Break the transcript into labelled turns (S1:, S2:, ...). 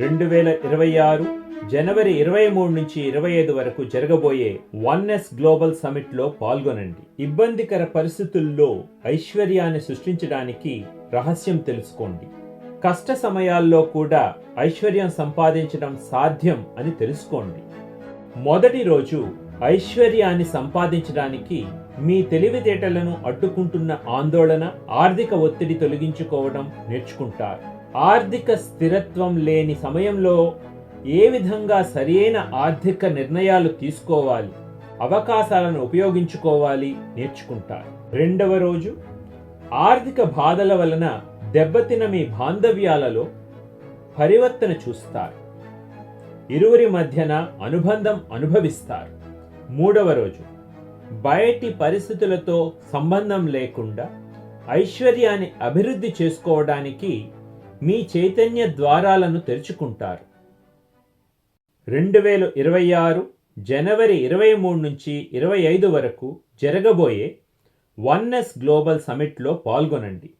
S1: రెండు వేల ఇరవై ఆరు జనవరి ఇరవై మూడు నుంచి ఇరవై ఐదు వరకు జరగబోయే వన్ఎస్ గ్లోబల్ సమిట్లో పాల్గొనండి. ఇబ్బందికర పరిస్థితుల్లో ఐశ్వర్యాన్ని సృష్టించడానికి రహస్యం తెలుసుకోండి. కష్ట సమయాల్లో కూడా ఐశ్వర్యం సంపాదించడం సాధ్యం అని తెలుసుకోండి. మొదటి రోజు ఐశ్వర్యాన్ని సంపాదించడానికి మీ తెలివితేటలను అడ్డుకుంటున్న ఆందోళన ఆర్థిక ఒత్తిడి తొలగించుకోవడం నేర్చుకుంటారు. ఆర్థిక స్థిరత్వం లేని సమయంలో ఏ విధంగా సరియైన ఆర్థిక నిర్ణయాలు తీసుకోవాలి అవకాశాలను ఉపయోగించుకోవాలి నేర్చుకుంటారు. రెండవ రోజు ఆర్థిక బాధల వలన దెబ్బతిన మీ బాంధవ్యాలలో పరివర్తన చూస్తారు. ఇరువురి మధ్యన అనుబంధం అనుభవిస్తారు. మూడవ రోజు బయటి పరిస్థితులతో సంబంధం లేకుండా ఐశ్వర్యాన్ని అభివృద్ధి చేసుకోవడానికి మీ చైతన్య ద్వారాలను తెరుచుకుంటారు. రెండు వేల ఇరవై ఆరు జనవరి ఇరవై మూడు నుంచి ఇరవై ఐదు వరకు జరగబోయే వన్నెస్ గ్లోబల్ సమిట్లో పాల్గొనండి.